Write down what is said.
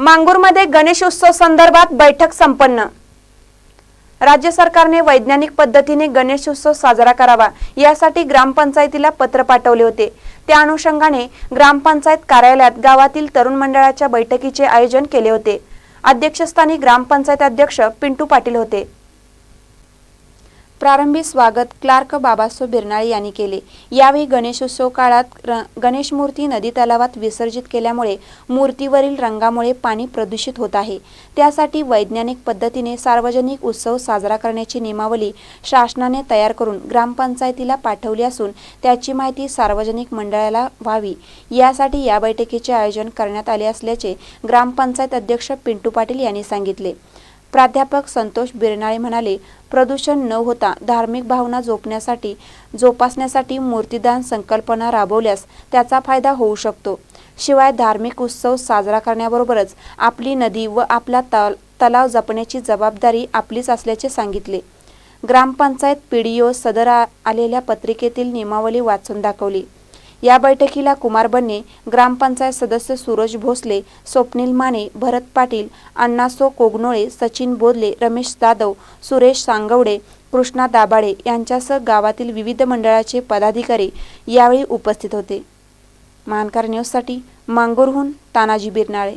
मांगूरमध्ये गणेशोत्सव संदर्भात बैठक संपन्न. राज्य सरकारने वैज्ञानिक पद्धतीने गणेशोत्सव साजरा करावा यासाठी ग्रामपंचायतीला पत्र पाठवले होते. त्या अनुषंगाने ग्रामपंचायत कार्यालयात गावातील तरुण मंडळाच्या बैठकीचे आयोजन केले होते. अध्यक्षस्थानी ग्रामपंचायत अध्यक्ष पिंटू पाटील होते. प्रारंभी स्वागत क्लार्क बाबासो बिरनाळे यांनी केले. यावेळी गणेशोत्सव काळात र- गणेश मूर्ती नदी तलावात विसर्जित केल्यामुळे मूर्तीवरील रंगामुळे पाणी प्रदूषित होत आहे. त्यासाठी वैज्ञानिक पद्धतीने सार्वजनिक उत्सव साजरा करण्याची नियमावली शासनाने तयार करून ग्रामपंचायतीला पाठवली असून त्याची माहिती सार्वजनिक मंडळाला व्हावी. यासाठी या बैठकीचे आयोजन करण्यात आले असल्याचे ग्रामपंचायत अध्यक्ष पिंटू पाटील यांनी सांगितले. प्राध्यापक संतोष बिरनाळे म्हणाले प्रदूषण न होता धार्मिक भावना जोपण्यासाठी जोपासण्यासाठी मूर्तिदान संकल्पना राबवल्यास त्याचा फायदा होऊ शकतो. शिवाय धार्मिक उत्सव साजरा करण्याबरोबरच आपली नदी व आपला तल तलाव जपण्याची जबाबदारी आपलीच असल्याचे सांगितले. ग्रामपंचायत पीडीओ सदर आलेल्या पत्रिकेतील नियमावली वाचून दाखवली. या बैठकीला कुमार बन्ने ग्रामपंचायत सदस्य सूरज भोसले स्वप्नील माने भरत पाटील अण्णासो कोगनोळे सचिन बोदले रमेश जाधव सुरेश सांगवडे कृष्णा दाभाडे यांच्यासह गावातील विविध मंडळाचे पदाधिकारी यावेळी उपस्थित होते. मानकार न्यूजसाठी मांगूरहून तानाजी बिरनाळे.